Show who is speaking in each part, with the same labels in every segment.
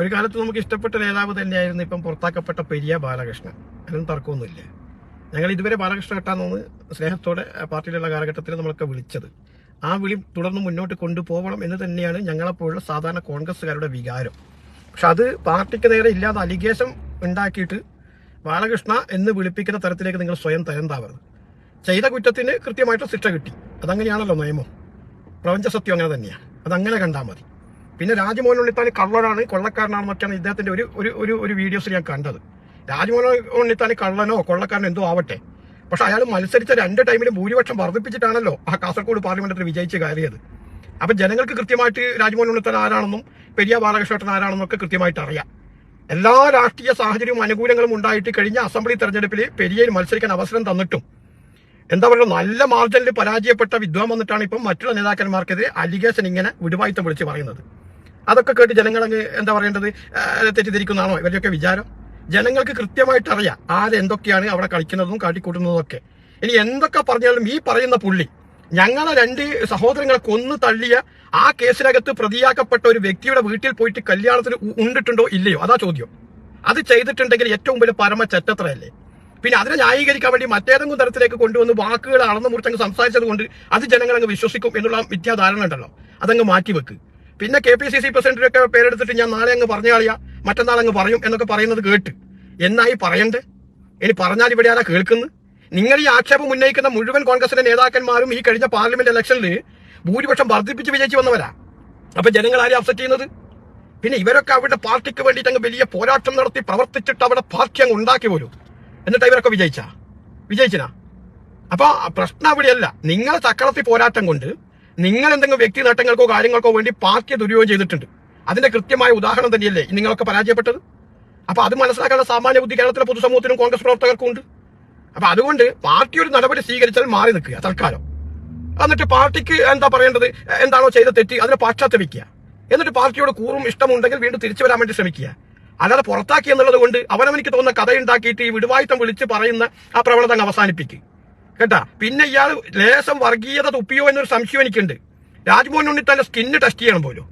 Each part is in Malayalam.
Speaker 1: ഒരു കാലത്ത് നമുക്ക് ഇഷ്ടപ്പെട്ട നേതാവ് തന്നെയായിരുന്നു ഇപ്പം പുറത്താക്കപ്പെട്ട പെരിയ ബാലകൃഷ്ണൻ. അതിനും തർക്കമൊന്നുമില്ല. ഞങ്ങൾ ഇതുവരെ ബാലകൃഷ്ണൻ കെട്ടാന്ന് സ്നേഹത്തോടെ പാർട്ടിയിലുള്ള കാലഘട്ടത്തിൽ നമ്മളൊക്കെ വിളിച്ചത്. ആ വിളി തുടർന്ന് മുന്നോട്ട് കൊണ്ടുപോകണം എന്ന് തന്നെയാണ് ഞങ്ങളെപ്പോഴുള്ള സാധാരണ കോൺഗ്രസ്സുകാരുടെ വികാരം. പക്ഷെ അത് പാർട്ടിക്ക് നേരെ ഇല്ലാതെ അലിഗേഷൻ ഉണ്ടാക്കിയിട്ട് ബാലകൃഷ്ണ എന്ന് വിളിപ്പിക്കുന്ന തരത്തിലേക്ക് നിങ്ങൾ സ്വയം തരംതാവരുത്. ചെയ്ത കുറ്റത്തിന് കൃത്യമായിട്ട് ശിക്ഷ കിട്ടി. അതങ്ങനെയാണല്ലോ നിയമം. പ്രപഞ്ച സത്യം അങ്ങനെ തന്നെയാണ് അതങ്ങനെ കണ്ടാൽ മതി. പിന്നെ രാജ്മോഹൻ ഉണ്ണിത്താൻ കള്ളനാണ് കൊള്ളക്കാരനാണെന്നൊക്കെയാണ് ഇദ്ദേഹത്തിന്റെ ഒരു ഒരു ഒരു ഒരു വീഡിയോസ് ഞാൻ കണ്ടത്. രാജ്മോഹൻ ഉണ്ണിത്താൻ കള്ളനോ കൊള്ളക്കാരനോ എന്തോ ആവട്ടെ. പക്ഷെ അയാൾ മത്സരിച്ച രണ്ട് ടൈമിലും ഭൂരിപക്ഷം വർദ്ധിപ്പിച്ചിട്ടാണല്ലോ ആ കാസർഗോഡ് പാർലമെന്റിൽ വിജയിച്ച് കയറിയത്. അപ്പൊ ജനങ്ങൾക്ക് കൃത്യമായിട്ട് രാജ്മോഹൻ ഉണ്ണിത്താൻ ആരാണെന്നും പെരിയ ബാലകൃഷ്ണൻ ആരാണെന്നും ഒക്കെ കൃത്യമായിട്ട് അറിയാം. എല്ലാ രാഷ്ട്രീയ സാഹചര്യവും അനുകൂലങ്ങളും ഉണ്ടായിട്ട് കഴിഞ്ഞ അസംബ്ലി തെരഞ്ഞെടുപ്പിൽ പെരിയയിൽ മത്സരിക്കാൻ അവസരം തന്നിട്ടും. എന്താ പറയുക നല്ല മാർജിനിൽ പരാജയപ്പെട്ട വിദ്വാൻ വന്നിട്ടാണ് ഇപ്പം മറ്റുള്ള നേതാക്കന്മാർക്കെതിരെ അലിഗേഷൻ ഇങ്ങനെ വിടുവായുത്തം വിളിച്ച് പറയുന്നത്. അതൊക്കെ കേട്ട് ജനങ്ങൾ അങ്ങ് എന്താ പറയേണ്ടത്? തെറ്റിദ്ധരിക്കുന്നതാണോ? ഇവരുടെയൊക്കെ വിചാരം? ജനങ്ങൾക്ക് കൃത്യമായിട്ട് അറിയാം ആരെന്തൊക്കെയാണ് അവിടെ കളിക്കുന്നതും കാട്ടിക്കൂട്ടുന്നതും ഒക്കെ ഇനി എന്തൊക്കെ പറഞ്ഞാലും ഈ പറയുന്ന പുള്ളി ഞങ്ങളെ രണ്ട് സഹോദരങ്ങളെ കൊന്നു തള്ളിയ ആ കേസിനകത്ത് പ്രതിയാക്കപ്പെട്ട ഒരു വ്യക്തിയുടെ വീട്ടിൽ പോയിട്ട് കല്യാണത്തിന് ഉണ്ടിട്ടുണ്ടോ ഇല്ലയോ? അതാ ചോദ്യം. അത് ചെയ്തിട്ടുണ്ടെങ്കിൽ ഏറ്റവും വലിയ പരമ ചെറ്റത്രയല്ലേ പിന്നെ അതിനെ ന്യായീകരിക്കാൻ വേണ്ടി മറ്റേതെങ്കിലും തരത്തിലേക്ക് കൊണ്ടുവന്ന് വാക്കുകൾ അളന്നു മുറിച്ചങ്ങ് സംസാരിച്ചത് കൊണ്ട് അത് ജനങ്ങൾ അങ്ങ് വിശ്വസിക്കും എന്നുള്ള മിഥ്യാധാരണ ഉണ്ടല്ലോ. അതങ്ങ് മാറ്റിവെക്ക്. പിന്നെ കെ പി സി സി പ്രസിഡന്റിനൊക്കെ പേരെടുത്തിട്ട് ഞാൻ നാളെ അങ്ങ് പറഞ്ഞു കളിയാ മറ്റന്നാൾ അങ്ങ് പറയും എന്നൊക്കെ പറയുന്നത് കേട്ട് എന്നായി പറയണ്ടേ? ഇനി പറഞ്ഞാൽ ഇവിടെ ആരാ കേൾക്കുന്നു നിങ്ങൾ ഈ ആക്ഷേപം ഉന്നയിക്കുന്ന മുഴുവൻ കോൺഗ്രസിന്റെ നേതാക്കന്മാരും ഈ കഴിഞ്ഞ പാർലമെന്റ് ഇലക്ഷനിൽ ഭൂരിപക്ഷം വർദ്ധിപ്പിച്ച് വിജയിച്ചു വന്നവരാ. അപ്പൊ ജനങ്ങൾ ആരെയും അപ്സെറ്റ് ചെയ്യുന്നത്? പിന്നെ ഇവരൊക്കെ അവരുടെ പാർട്ടിക്ക് വേണ്ടിയിട്ട് അങ്ങ് വലിയ പോരാട്ടം നടത്തി പ്രവർത്തിച്ചിട്ട് അവിടെ പാർട്ടി അങ്ങ് ഉണ്ടാക്കി പോലും എന്നിട്ട് ഇവരൊക്കെ വിജയിച്ച? വിജയിച്ചിനാ? അപ്പൊ പ്രശ്നം അവിടെയല്ല. നിങ്ങൾ ചക്രത്തി പോരാട്ടം കൊണ്ട് നിങ്ങൾ എന്തെങ്കിലും വ്യക്തി നേട്ടങ്ങൾക്കോ കാര്യങ്ങൾക്കോ വേണ്ടി പാർട്ടിയെ ദുരുപയോഗം ചെയ്തിട്ടുണ്ട്. അതിന്റെ കൃത്യമായ ഉദാഹരണം തന്നെയല്ലേ നിങ്ങളൊക്കെ പരാജയപ്പെട്ടത്? അപ്പൊ അത് മനസ്സിലാക്കാനുള്ള സാമാന്യ ബുദ്ധി കേരളത്തിലെ പൊതുസമൂഹത്തിനും കോൺഗ്രസ് പ്രവർത്തകർക്കും ഉണ്ട്. അപ്പൊ അതുകൊണ്ട് പാർട്ടി ഒരു നടപടി സ്വീകരിച്ചാൽ മാറി നിൽക്കുക തൽക്കാലം. എന്നിട്ട് പാർട്ടിക്ക് എന്താ പറയേണ്ടത്? എന്താണോ ചെയ്ത തെറ്റ് അതിനെ പാശ്ചാത്തപിക്കുക എന്നിട്ട് പാർട്ടിയോട് കൂറും ഇഷ്ടമുണ്ടെങ്കിൽ വീണ്ടും തിരിച്ചു വരാൻ വേണ്ടി ശ്രമിക്കുക. അല്ലാതെ പുറത്താക്കി എന്നുള്ളത് കൊണ്ട് അവനവനിക്ക് തോന്നുന്ന കഥയുണ്ടാക്കിയിട്ട് ഈ വിടുവായുത്തം വിളിച്ച് പറയുന്ന ആ പ്രവണത അങ്ങ് കേട്ടാ? പിന്നെ ഇയാൾ ലേശം വർഗീയത തുപ്പിയോ എന്നൊരു സംശയം എനിക്കുണ്ട്. രാജ്മോഹൻ ഉണ്ണി തന്നെ സ്കിന്ന് ടെസ്റ്റ് ചെയ്യണം പോലും.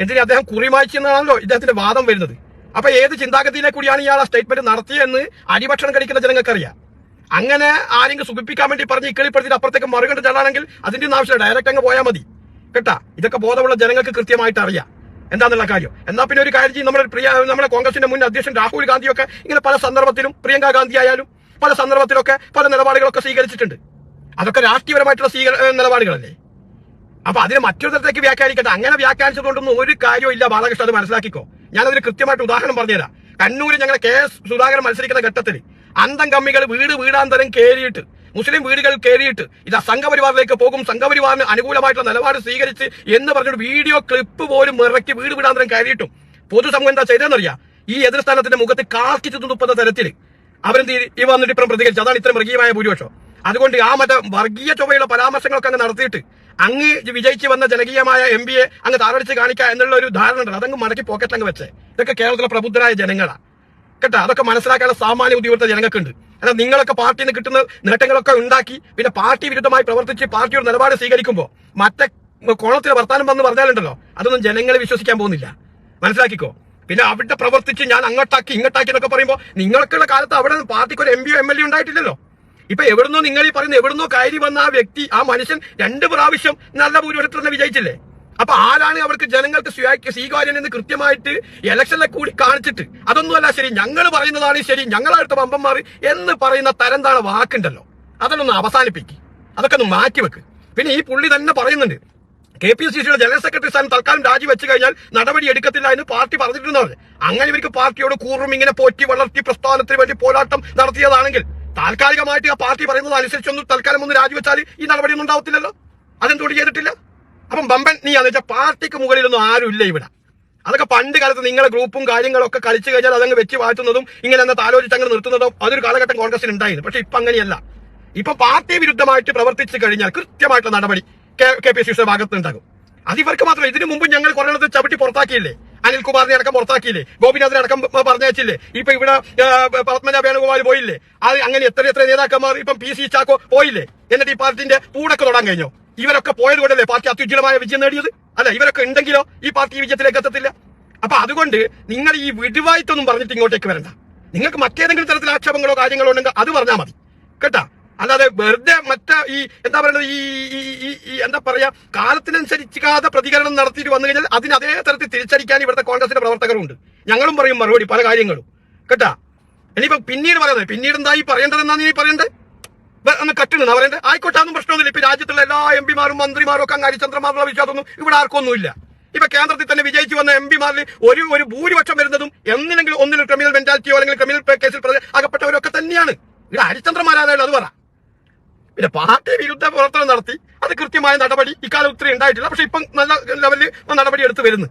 Speaker 1: എന്തിന് അദ്ദേഹം കുറിമാഴ്ച എന്നാണല്ലോ ഇദ്ദേഹത്തിന്റെ വാദം വരുന്നത്. അപ്പൊ ഏത് ചിന്താഗതിയിലെ കൂടിയാണ് ഇയാൾ ആ സ്റ്റേറ്റ്മെന്റ് നടത്തിയെന്ന് അരിഭക്ഷണം കഴിക്കുന്ന ജനങ്ങൾക്കറിയാം. അങ്ങനെ ആരെങ്കിലും സുഖിപ്പിക്കാൻ വേണ്ടി പറഞ്ഞ് ഇക്കളിപ്പെടുത്തിയിട്ട് അപ്പുറത്തേക്ക് മറുകണ്ട ചെല്ലാണെങ്കിൽ അതിന്റെ ഒന്നും ആവശ്യമില്ല. ഡയറക്റ്റ് അങ്ങ് പോയാൽ മതി. കേട്ടാ? ഇതൊക്കെ ബോധമുള്ള ജനങ്ങൾക്ക് കൃത്യമായിട്ട് അറിയാം. എന്താണെന്നുള്ള കാര്യം? എന്നാ പിന്നെ ഒരു കാര്യം നമ്മുടെ പ്രിയ നമ്മുടെ കോൺഗ്രസിന്റെ മുൻ അധ്യക്ഷൻ രാഹുൽ ഗാന്ധിയൊക്കെ ഇങ്ങനെ പല സന്ദർഭത്തിലും പ്രിയങ്കാ ഗാന്ധി ആയാലും പല സന്ദർഭത്തിലൊക്കെ പല നിലപാടുകളൊക്കെ സ്വീകരിച്ചിട്ടുണ്ട്. അതൊക്കെ രാഷ്ട്രീയപരമായിട്ടുള്ള സ്വീകര നിലപാടുകളല്ലേ? അപ്പൊ അതിനെ മറ്റൊരു തരത്തിലേക്ക് വ്യാഖ്യാനിക്കട്ടെ അങ്ങനെ വ്യാഖ്യാനിച്ചതുകൊണ്ടൊന്നും ഒരു കാര്യവും ഇല്ല. ബാലകൃഷ്ണൻ അത് മനസ്സിലാക്കിക്കോ. ഞാനതിന് കൃത്യമായിട്ട് ഉദാഹരണം പറഞ്ഞുതരാം. കണ്ണൂര് ഞങ്ങളെ കെ എസ് സുധാകരൻ മത്സരിക്കുന്ന ഘട്ടത്തിൽ അന്തം കമ്മികൾ വീട് വീടാന്തരം കയറിയിട്ട് മുസ്ലിം വീടുകൾ കയറിയിട്ട് ഇത് സംഘപരിവാറിലേക്ക് പോകും. സംഘപരിവാറിന് അനുകൂലമായിട്ടുള്ള നിലപാട് സ്വീകരിച്ച് എന്ന് പറഞ്ഞൊരു വീഡിയോ ക്ലിപ്പ് പോലും ഇറക്കി വീട് വീടാന്തരം കയറിയിട്ടും. പൊതുസമൂഹം എന്താ ചെയ്തതെന്നറിയാം? ഈ എതിർ സ്ഥാനത്തിന്റെ മുഖത്ത് കാർക്കിച്ചു തുപ്പുന്ന തരത്തിൽ അവരെന്ത് ഈ വന്നിട്ട് ഇപ്പം പ്രതികരിച്ചു. അതാണ് ഇത്ര മൃഗീയമായ ഭൂരിപക്ഷം. അതുകൊണ്ട് ആ മറ്റേ വർഗീയ ചൊവ്വയുള്ള പരാമർശങ്ങളൊക്കെ അങ്ങ് നടത്തിയിട്ട് അങ്ങ് വിജയിച്ച് വന്ന ജനകീയമായ എം പിയെ അങ്ങ് താറടിച്ച് കാണിക്കുക എന്നുള്ള ഒരു ധാരണ ഉണ്ട് അതങ്ങ് മടക്കി പോക്കറ്റ് അങ്ങ് വെച്ചേ. ഇതൊക്കെ കേരളത്തിലെ പ്രബുദ്ധരായ ജനങ്ങളാണ് കേട്ടോ? അതൊക്കെ മനസ്സിലാക്കാനുള്ള സാമാന്യ ബുദ്ധിമുട്ട് ജനങ്ങൾക്കുണ്ട്. എന്നാൽ നിങ്ങളൊക്കെ പാർട്ടിയിൽ നിന്ന് കിട്ടുന്ന നേട്ടങ്ങളൊക്കെ ഉണ്ടാക്കി പിന്നെ പാർട്ടി വിരുദ്ധമായി പ്രവർത്തിച്ച് പാർട്ടിയുടെ നിലപാട് സ്വീകരിക്കുമ്പോൾ മറ്റേ കോണത്തിൽ വർത്താനം വന്ന് പറഞ്ഞാലുണ്ടല്ലോ. അതൊന്നും ജനങ്ങളെ വിശ്വസിക്കാൻ പോകുന്നില്ല. മനസ്സിലാക്കിക്കോ? പിന്നെ അവിടെ പ്രവർത്തിച്ച് ഞാൻ അങ്ങോട്ടാക്കി ഇങ്ങോട്ടാക്കി എന്നൊക്കെ പറയുമ്പോൾ നിങ്ങൾക്കുള്ള കാലത്ത് അവിടെ പാർട്ടിക്ക് ഒരു എം പിയോ എം എൽ എ ഉണ്ടായിട്ടില്ലല്ലോ. ഇപ്പൊ എവിടുന്നോ നിങ്ങൾ ഈ പറയുന്ന എവിടുന്നോ കയറി വന്ന ആ വ്യക്തി ആ മനുഷ്യൻ രണ്ട് പ്രാവശ്യം നല്ല ഭൂരിപക്ഷത്തിൽ തന്നെ വിജയിച്ചില്ലേ? അപ്പൊ ആരാണ് അവർക്ക് ജനങ്ങൾക്ക് സ്വീകാര്യം എന്ന് കൃത്യമായിട്ട് ഇലക്ഷനിലെ കൂടി കാണിച്ചിട്ട് അതൊന്നുമല്ല ശരി ഞങ്ങൾ പറയുന്നതാണ് ശരി ഞങ്ങളടുത്ത പമ്പന്മാർ എന്ന് പറയുന്ന തരം താണ വാക്കുണ്ടല്ലോ. അതൊന്ന് അവസാനിപ്പിക്കും. അതൊക്കെ ഒന്ന് മാറ്റിവെക്ക്. പിന്നെ ഈ പുള്ളി തന്നെ പറയുന്നുണ്ട് കെ പി സി സിയുടെ ജനറൽ സെക്രട്ടറി സ്ഥാനം തൽക്കാലം രാജിവെച്ച് കഴിഞ്ഞാൽ നടപടി എടുക്കത്തില്ല എന്ന് പാർട്ടി പറഞ്ഞിട്ടുണ്ടെന്ന് അങ്ങനെ ഇവർക്ക് പാർട്ടിയോട് കൂറും ഇങ്ങനെ പോറ്റി വളർത്തി പ്രസ്ഥാനത്തിന് വേണ്ടി പോരാട്ടം നടത്തിയതാണെങ്കിൽ താൽക്കാലികമായിട്ട് ആ പാർട്ടി പറയുന്നത് അനുസരിച്ചൊന്നും തൽക്കാലം ഒന്ന് രാജിവെച്ചാൽ ഈ നടപടി ഒന്നും ഉണ്ടാവത്തില്ലല്ലോ? അതെന്തുകൊണ്ട് ചെയ്തിട്ടില്ല? അപ്പം ബമ്പൻ നീ എന്ന് വെച്ചാൽ പാർട്ടിക്ക് മുകളിലൊന്നും ആരുമില്ല ഇവിടെ. അതൊക്കെ പണ്ട് കാലത്ത് നിങ്ങളെ ഗ്രൂപ്പും കാര്യങ്ങളൊക്കെ കളിച്ചു കഴിഞ്ഞാൽ അതങ്ങ് വെച്ച് വാഴ്ത്തുന്നതും ഇങ്ങനെ എന്നിട്ട് ആലോചിച്ച് അങ്ങനെ നിർത്തുന്നതും അതൊരു കാലഘട്ടം കോൺഗ്രസിന് ഉണ്ടായിരുന്നു. പക്ഷെ ഇപ്പൊ അങ്ങനെയല്ല ഇപ്പൊ പാർട്ടി വിരുദ്ധമായിട്ട് പ്രവർത്തിച്ചു കഴിഞ്ഞാൽ കൃത്യമായിട്ടുള്ള നടപടി കെ പി സിയുടെ ഭാഗത്ത് ഉണ്ടാകും. അത് ഇവർക്ക് മാത്രമല്ല ഇതിനു മുമ്പ് ഞങ്ങൾ കുറേ ചവിട്ടി പുറത്താക്കിയില്ലേ? അനിൽകുമാറിനെ അടക്കം പുറത്താക്കിയില്ലേ? ഗോപിനാഥിനെ അടക്കം പറഞ്ഞയച്ചില്ലേ? ഇപ്പൊ ഇവിടെ പത്മജ വേണുഗോപാൽ പോയില്ലേ? അത് അങ്ങനെ എത്ര എത്ര നേതാക്കന്മാർ ഇപ്പം പി സി ചാക്കോ പോയില്ലേ? എന്നിട്ട് ഈ പാർട്ടിന്റെ പൂടൊക്കെ തൊടാൻ കഴിഞ്ഞോ? ഇവരൊക്കെ പോയത് കൊണ്ടല്ലേ പാർട്ടി അത്യുജ്വലമായ വിജയം നേടിയത്? അല്ല ഇവരൊക്കെ ഉണ്ടെങ്കിലോ ഈ പാർട്ടി വിജയത്തിലേക്ക് എത്തത്തില്ല? അപ്പൊ അതുകൊണ്ട് നിങ്ങൾ ഈ വിടുവായിട്ടൊന്നും പറഞ്ഞിട്ട് ഇങ്ങോട്ടേക്ക് വരണ്ട. നിങ്ങൾക്ക് മറ്റേതെങ്കിലും തരത്തിൽ ആക്ഷേപങ്ങളോ കാര്യങ്ങളോ ഉണ്ടെങ്കിൽ അത് പറഞ്ഞാൽ മതി. കേട്ടാ? അല്ലാതെ വെറുതെ മറ്റേ ഈ എന്താ പറയുന്നത് ഈ ഈ- എന്താ പറയാ കാലത്തിനനുസരിക്കാതെ പ്രതികരണം നടത്തിയിട്ട് വന്നു കഴിഞ്ഞാൽ അതിന് അതേ തരത്തിൽ തിരിച്ചടിക്കാൻ ഇവിടുത്തെ കോൺഗ്രസിന്റെ പ്രവർത്തകരുണ്ട്. ഞങ്ങളും പറയും മറുപടി പല കാര്യങ്ങളും. കേട്ടാ? ഇനിയിപ്പോ പിന്നീട് പറയുന്നത് പിന്നീട് എന്താ ഈ പറയേണ്ടത് എന്നാ നീ പറയണ്ടേ? അന്ന് കട്ടുന്ന പറയണ്ടേ? ആയിക്കോട്ടെ അതൊന്നും പ്രശ്നമൊന്നുമില്ല. ഇപ്പൊ രാജ്യത്തുള്ള എല്ലാ എം പിമാരും മന്ത്രിമാരും ഒക്കെ അങ്ങ് വിശ്വാസമൊന്നും ഇവിടെ ആർക്കൊന്നുമില്ല ഇപ്പൊ കേന്ദ്രത്തിൽ തന്നെ വിജയിച്ചു വന്ന എം പിമാരിൽ ഒരു ഒരു ഭൂരിപക്ഷം വരുന്നതും എന്തിനെങ്കിലും ഒന്നിലും ക്രിമിനൽ മെന്റാലിറ്റിയോ അല്ലെങ്കിൽ ക്രിമിനൽ കേസിൽ അകപ്പെട്ടവരൊക്കെ തന്നെയാണ്. ഇവിടെ ഹരിചന്ദ്രമാരാണല്ലോ അത് പറ. പിന്നെ പാർട്ടി വിരുദ്ധ പ്രവർത്തനം നടത്തി. അത് കൃത്യമായ നടപടി ഇക്കാലം ഒത്തിരി ഉണ്ടായിട്ടില്ല. പക്ഷെ ഇപ്പം നല്ല ലെവലിൽ നടപടി എടുത്തു വരുന്നു.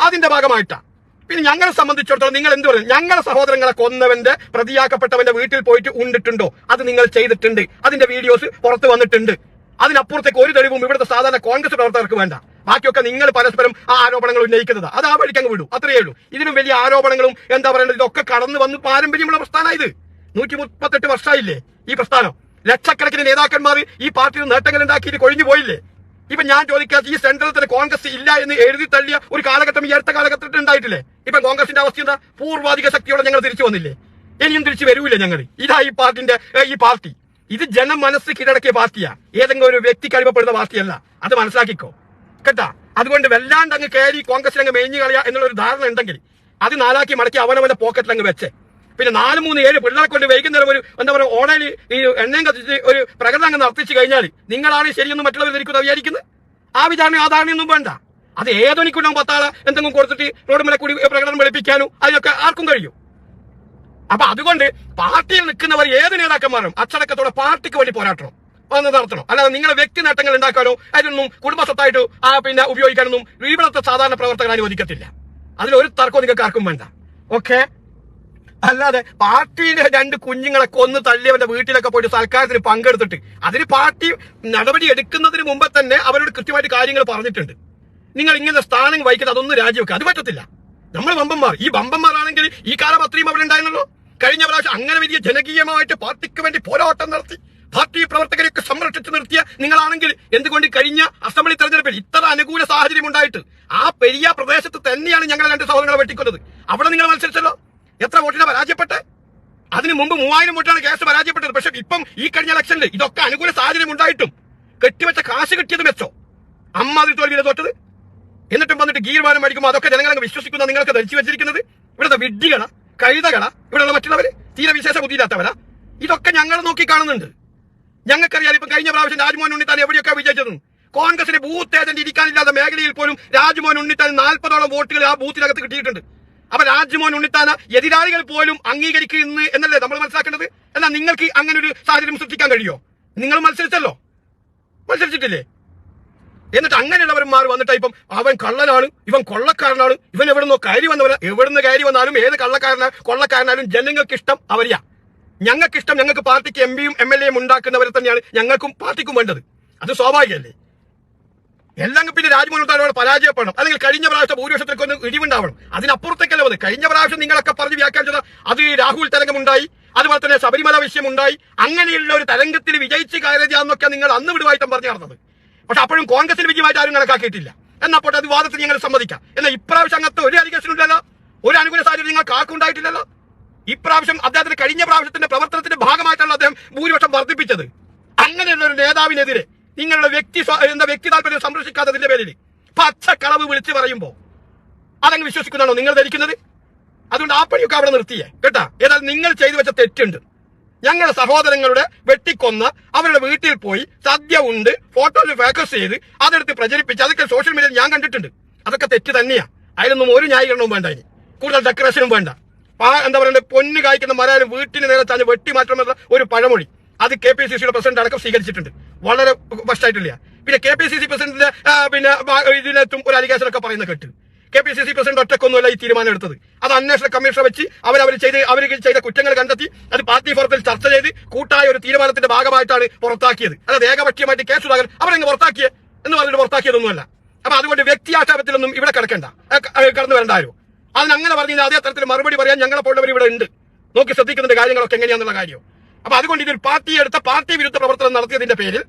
Speaker 1: അതിന്റെ ഭാഗമായിട്ടാണ് പിന്നെ ഞങ്ങളെ സംബന്ധിച്ചിടത്തോളം നിങ്ങൾ എന്ത് പറയുന്നത് ഞങ്ങളെ സഹോദരങ്ങളെ കൊന്നവന്റെ പ്രതിയാക്കപ്പെട്ടവന്റെ വീട്ടിൽ പോയിട്ട് ഉണ്ടിട്ടുണ്ടോ? അത് നിങ്ങൾ ചെയ്തിട്ടുണ്ട്. അതിന്റെ വീഡിയോസ് പുറത്ത് വന്നിട്ടുണ്ട്. അതിനപ്പുറത്തേക്ക് ഒരു തെളിവും ഇവിടുത്തെ സാധാരണ കോൺഗ്രസ് പ്രവർത്തകർക്ക് വേണ്ട. ബാക്കിയൊക്കെ നിങ്ങൾ പരസ്പരം ആ ആരോപണങ്ങൾ ഉന്നയിക്കുന്നത്. അത് ആ വഴിക്ക് അങ്ങ് വിടും. അത്രയേ ഉള്ളൂ. ഇതിനും വലിയ ആരോപണങ്ങളും എന്താ പറയുന്നത് ഇതൊക്കെ കടന്നു വന്ന് പാരമ്പര്യമുള്ള പ്രസ്ഥാനം ഇത്. നൂറ്റി മുപ്പത്തെട്ട് വർഷമായില്ലേ ഈ പ്രസ്ഥാനം? ലക്ഷക്കണക്കിന് നേതാക്കന്മാർ ഈ പാർട്ടിയിൽ നേട്ടങ്ങൾ ഉണ്ടാക്കിയിട്ട് കൊഴിഞ്ഞു പോയില്ലേ? ഇപ്പൊ ഞാൻ ചോദിക്കാത്ത ഈ സെൻട്രൽ കോൺഗ്രസ് ഇല്ല എന്ന് എഴുതി തള്ളിയ ഒരു കാലഘട്ടം ഈ അടുത്ത കാലഘട്ടത്തിൽ ഉണ്ടായിട്ടില്ലേ? ഇപ്പൊ കോൺഗ്രസിന്റെ അവസ്ഥ എന്താ? പൂർവാധിക ശക്തിയോടെ ഞങ്ങൾ തിരിച്ചു വന്നില്ലേ? ഇനിയും തിരിച്ചു വരൂല്ലേ ഞങ്ങൾ ഇതാ ഈ പാർട്ടിന്റെ ഈ പാർട്ടി. ഇത് ജനമനസ്സ് കീഴടക്കിയ പാർട്ടിയാ. ഏതെങ്കിലും ഒരു വ്യക്തി കഴിവപ്പെടുന്ന പാർട്ടിയല്ല. അത് മനസ്സിലാക്കിക്കോ. കേട്ടാ? അതുകൊണ്ട് വല്ലാണ്ട് അങ്ങ് കയറി കോൺഗ്രസിൽ അങ്ങ് മേഞ്ഞു എന്നുള്ള ഒരു ധാരണ ഉണ്ടെങ്കിൽ അത് നാലാക്കി മടക്കി അവനവന്റെ പോക്കറ്റിൽ അങ്ങ് വെച്ചേ. പിന്നെ നാല് മൂന്ന് ഏഴ് പിള്ളേരെ കൊണ്ട് വൈകുന്നേരം ഒരു എന്താ പറയുക ഓണയിൽ ഈ എണ്ണയും കത്തിച്ച് ഒരു പ്രകടനം അങ്ങ് നടത്തിച്ചു കഴിഞ്ഞാൽ നിങ്ങളാണ് ശരിയെന്ന് മറ്റുള്ളവർ ധരിക്കുന്ന വിചാരിക്കുന്നത്? ആ വിചാരണ ആ വേണ്ട. അത് ഏതൊനിക്കുണ്ടാവും പത്താളെ എന്തെങ്കിലും കൊടുത്തിട്ട് റോഡ് മേലെ കൂടി പ്രകടനം വെളുപ്പിക്കാനും അതിനൊക്കെ ആർക്കും കഴിയും. അപ്പൊ അതുകൊണ്ട് പാർട്ടിയിൽ നിൽക്കുന്നവർ ഏത് നേതാക്കന്മാരും അച്ചടക്കത്തോടെ പാർട്ടിക്ക് വേണ്ടി പോരാട്ടണം. വന്ന് നടത്തണം. അല്ലാതെ നിങ്ങളെ വ്യക്തി നേട്ടങ്ങൾ ഉണ്ടാക്കാനോ അതിനൊന്നും കുടുംബസ്വത്തായിട്ട് ആ പിന്നെ ഉപയോഗിക്കാനൊന്നും ഇവിടുത്തെ സാധാരണ പ്രവർത്തകർ അനുവദിക്കത്തില്ല. അതിലൊരു തർക്കവും നിങ്ങൾക്ക് ആർക്കും വേണ്ട. ഓക്കെ അല്ലാതെ പാർട്ടിയുടെ രണ്ട് കുഞ്ഞുങ്ങളെ കൊന്ന് തള്ളിയവന്റെ വീട്ടിലൊക്കെ പോയിട്ട് സൽക്കാരത്തിന് പങ്കെടുത്തിട്ട് അതിന് പാർട്ടി നടപടി എടുക്കുന്നതിന് മുമ്പേ തന്നെ അവരോട് കൃത്യമായിട്ട് കാര്യങ്ങൾ പറഞ്ഞിട്ടുണ്ട്. നിങ്ങൾ ഇങ്ങനെ സ്ഥാനം വഹിക്കുന്നത് അതൊന്നും രാജിവെക്കുക അത് പറ്റത്തില്ല. നമ്മൾ വമ്പന്മാർ. ഈ ബമ്പന്മാരാണെങ്കിൽ ഈ കാലം അത്രയും അവിടെ ഉണ്ടായിരുന്നല്ലോ. കഴിഞ്ഞ പ്രാവശ്യം അങ്ങനെ വലിയ ജനകീയമായിട്ട് പാർട്ടിക്ക് വേണ്ടി പോരാട്ടം നടത്തി പാർട്ടി പ്രവർത്തകരെയൊക്കെ സംരക്ഷിച്ചു നിർത്തിയ നിങ്ങളാണെങ്കിൽ എന്തുകൊണ്ട് കഴിഞ്ഞ അസംബ്ലി തെരഞ്ഞെടുപ്പിൽ ഇത്ര അനുകൂല സാഹചര്യം ഉണ്ടായിട്ട് ആ പെരിയ പ്രദേശത്ത് തന്നെയാണ് ഞങ്ങൾ രണ്ട് സഹോദരങ്ങളെ വെട്ടിക്കൊന്നത്? അവിടെ നിങ്ങൾ മത്സരിച്ചല്ലോ? എത്ര വോട്ടിനാ പരാജയപ്പെട്ടെ? അതിന് മുമ്പ് മൂവായിരം വോട്ടാണ് കേസ് പരാജയപ്പെട്ടത്. പക്ഷെ ഇപ്പം ഈ കഴിഞ്ഞ ഇലക്ഷനിൽ ഇതൊക്കെ അനുകൂല സാഹചര്യം ഉണ്ടായിട്ടും കെട്ടിവെച്ച കാശ് കിട്ടിയത് വെച്ചോ? അമ്മാതിരി തോൽവിയിലെ തോറ്റത്. എന്നിട്ടും വന്നിട്ട് ഗീർവാനം മേടിക്കുമ്പോൾ അതൊക്കെ ജനങ്ങളെ വിശ്വസിക്കുന്ന നിങ്ങൾക്ക് ധരിച്ചു വെച്ചിരിക്കുന്നത്? ഇവിടുത്തെ വിഡ്ഢികള കഴുതകള ഇവിടെയുള്ള മറ്റുള്ളവര് തീരെ വിശേഷ ബുദ്ധിയില്ലാത്തവരാ? ഇതൊക്കെ ഞങ്ങൾ നോക്കി കാണുന്നുണ്ട്. ഞങ്ങൾക്കറിയാം ഇപ്പം കഴിഞ്ഞ പ്രാവശ്യം രാജ്മോഹൻ ഉണ്ണിത്താൻ എവിടെയൊക്കെ വിജയിച്ചത്? കോൺഗ്രസിന്റെ ബൂത്ത് ഏജന്റ് ഇരിക്കാനില്ലാത്ത മേഖലയിൽ പോലും രാജ്മോഹൻ ഉണ്ണിത്താൻ നാൽപ്പതോളം വോട്ടുകൾ ആ ബൂത്തിനകത്ത് കിട്ടിയിട്ടുണ്ട്. അപ്പൊ രാജ്മോൻ ഉണ്ണിത്താന എതിരാളികൾ പോലും അംഗീകരിക്കുന്നു എന്നല്ലേ നമ്മൾ മനസ്സിലാക്കേണ്ടത്? എന്നാൽ നിങ്ങൾക്ക് അങ്ങനെ ഒരു സാഹചര്യം സൃഷ്ടിക്കാൻ കഴിയോ? നിങ്ങൾ മത്സരിച്ചല്ലോ. മത്സരിച്ചിട്ടില്ലേ? എന്നിട്ട് അങ്ങനെയുള്ളവന്മാർ വന്നിട്ട് ഇപ്പം അവൻ കള്ളനാണ് ഇവൻ കൊള്ളക്കാരനാണ് ഇവൻ എവിടുന്നോ കയറി വന്നവന് എവിടുന്ന് കയറി വന്നാലും ഏത് കള്ളക്കാരനാ കൊള്ളക്കാരനാലും ജനങ്ങൾക്ക് ഇഷ്ടം അവരെയാ ഞങ്ങൾക്ക് ഇഷ്ടം ഞങ്ങൾക്ക് പാർട്ടിക്ക് എം പിയും എം എൽ എയും ഉണ്ടാക്കുന്നവരെ തന്നെയാണ് ഞങ്ങൾക്കും പാർട്ടിക്കും വേണ്ടത്. അത് സ്വാഭാവികമല്ലേ? എല്ലാം പിന്നെ രാജ്മോഹൻ പരാജയപ്പെടണം. അല്ലെങ്കിൽ കഴിഞ്ഞ പ്രാവശ്യം ഭൂരിപക്ഷത്തിലേക്ക് ഒന്ന് ഇടിവുണ്ടാവണം. അതിനപ്പുറത്തേക്കല്ല അത് കഴിഞ്ഞ പ്രാവശ്യം നിങ്ങളൊക്കെ പറഞ്ഞ് വ്യാഖ്യാനിച്ചത് അത് രാഹുൽ തരംഗമുണ്ടായി. അതുപോലെ തന്നെ ശബരിമല വിഷയമുണ്ടായി. അങ്ങനെയുള്ള ഒരു തരംഗത്തിൽ വിജയിച്ച് കയറിയതാന്നൊക്കെ നിങ്ങൾ അന്ന് വിടുവായിട്ടും പറഞ്ഞു നടന്നത്. പക്ഷെ അപ്പോഴും കോൺഗ്രസിൽ വിജയമായിട്ട് ആരും കണക്കാക്കിയിട്ടില്ല. എന്നപ്പോൾ അത് വാദത്തിൽ ഞങ്ങൾ സമ്മതിക്കാം. എന്നാൽ ഇപ്രാവശ്യം അങ്ങനത്തെ ഒരു അലിഗേഷൻ ഉണ്ടല്ലോ ഒരു അനുകൂല സാഹചര്യം നിങ്ങൾ ആർക്കുണ്ടായിട്ടില്ലല്ലോ ഇപ്രാവശ്യം അദ്ദേഹത്തിന് കഴിഞ്ഞ പ്രാവശ്യത്തിന്റെ പ്രവർത്തനത്തിന്റെ ഭാഗമായിട്ടാണ് അദ്ദേഹം ഭൂരിപക്ഷം വർദ്ധിപ്പിച്ചത്. അങ്ങനെയുള്ള ഒരു നേതാവിനെതിരെ നിങ്ങളുടെ വ്യക്തി എന്താ വ്യക്തി താല്പര്യം സംരക്ഷിക്കാത്തതിന്റെ പേരിൽ പച്ചക്കളവ് വിളിച്ച് പറയുമ്പോ അതങ്ങ് വിശ്വസിക്കുന്നതാണോ നിങ്ങൾ ധരിക്കുന്നത്? അതുകൊണ്ട് ആ പണിയൊക്കെ അവിടെ നിർത്തിയേ. കേട്ടാ? ഏതായാലും നിങ്ങൾ ചെയ്തു വെച്ച തെറ്റുണ്ട്. ഞങ്ങളുടെ സഹോദരങ്ങളുടെ വെട്ടിക്കൊന്ന് അവരുടെ വീട്ടിൽ പോയി സദ്യ ഉണ്ട് ഫോട്ടോയിൽ ഫോക്കസ് ചെയ്ത് അതെടുത്ത് പ്രചരിപ്പിച്ച് അതൊക്കെ സോഷ്യൽ മീഡിയയിൽ ഞാൻ കണ്ടിട്ടുണ്ട്. അതൊക്കെ തെറ്റ് തന്നെയാ. അതിലൊന്നും ഒരു ന്യായീകരണവും വേണ്ട ഇനി. കൂടുതൽ ഡെക്കറേഷനും വേണ്ട. എന്താ പറയുക പൊന്ന് കായ്ക്കുന്ന മരാലും വീട്ടിന് നേരെ തന്നെ വെട്ടി മാറ്റണമെന്ന ഒരു പഴമൊഴി. അത് കെ പി സി സിയുടെ പ്രസിഡന്റ് അടക്കം സ്വീകരിച്ചിട്ടുണ്ട്. വളരെ വഷ്ടായിട്ടില്ല പിന്നെ കെ പി സി സി പ്രസിഡന്റിന്റെ പിന്നെ ഇതിനകത്തും ഒരു അലിഗേഷൻ ഒക്കെ പറയുന്ന കേട്ട്. K P C C president ഒറ്റക്കൊന്നുമല്ല ഈ തീരുമാനം എടുത്തത്. അത് അന്വേഷണ കമ്മീഷൻ വെച്ച് അവർ അവർ ചെയ്ത് അവർ ചെയ്ത കുറ്റങ്ങൾ കണ്ടെത്തി അത് പാർട്ടി ഫോറത്തിൽ ചർച്ച ചെയ്ത് കൂട്ടായ ഒരു തീരുമാനത്തിന്റെ ഭാഗമായിട്ടാണ് പുറത്താക്കിയത്. അതായത് ഏകപക്ഷീയമായിട്ട് കേസ് സുധാകരൻ അവരങ്ങ് പുറത്താക്കിയത് എന്ന് പറഞ്ഞിട്ട് പുറത്താക്കിയതൊന്നുമല്ല. അപ്പൊ അതുകൊണ്ട് വ്യക്തി ആക്ഷേപത്തിലൊന്നും ഇവിടെ കിടക്കണ്ട. ക- കടന്നു വരണ്ട അതിനങ്ങനെ പറഞ്ഞാൽ അതേ തരത്തിൽ മറുപടി പറയാൻ ഞങ്ങളെ പോലുള്ളവർ ഇവിടെ ഉണ്ട്. നോക്കി ശ്രദ്ധിക്കുന്നതിന്റെ കാര്യങ്ങളൊക്കെ എങ്ങനെയാണെന്നുള്ള കാര്യം. അപ്പൊ അതുകൊണ്ട് ഇതൊരു പാർട്ടി എടുത്ത പാർട്ടി വിരുദ്ധ പ്രവർത്തനം നടത്തിയതിന്റെ പേരിൽ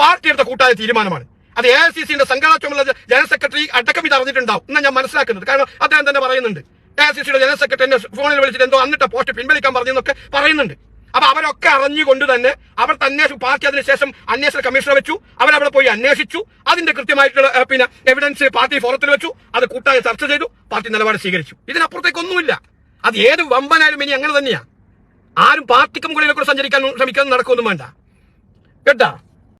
Speaker 1: പാർട്ടി എടുത്ത കൂട്ടായ തീരുമാനമാണ്. അത് എ ഐ സി സിന്റെ സംഘടനാ ചുമതല ജനറൽ സെക്രട്ടറി അടക്കം ഇത് അറിഞ്ഞിട്ടുണ്ടാവും. എന്നാണ് ഞാൻ മനസ്സിലാക്കുന്നത്. കാരണം അദ്ദേഹം തന്നെ പറയുന്നുണ്ട്. എ ഐ സി സിയുടെ ജനറൽ സെക്രട്ടറി എന്നെ ഫോണിൽ വിളിച്ചിട്ട് എന്തോ അന്നിട്ട് പോസ്റ്റ് പിൻവലിക്കാൻ പറഞ്ഞെന്നൊക്കെ പറയുന്നുണ്ട്. അപ്പൊ അവരൊക്കെ അറിഞ്ഞുകൊണ്ട് തന്നെ അവർ തന്നെ പാർട്ടി അതിനുശേഷം അന്വേഷണ കമ്മീഷണർ വെച്ചു. അവരവിടെ പോയി അന്വേഷിച്ചു. അതിന്റെ കൃത്യമായിട്ടുള്ള പിന്നെ എവിഡൻസ് പാർട്ടി ഫോറത്തിൽ വെച്ചു. അത് കൂട്ടായി ചർച്ച ചെയ്തു. പാർട്ടി നിലപാട് സ്വീകരിച്ചു. ഇതിനപ്പുറത്തേക്കൊന്നുമില്ല അത് ഏത് വമ്പനായാലും ഇനി അങ്ങനെ തന്നെയാ. ആരും പാർട്ടിക്കും മുകളിലേക്ക് സഞ്ചരിക്കാൻ ശ്രമിക്കാൻ നടക്കൊന്നും വേണ്ട. കേട്ടാ?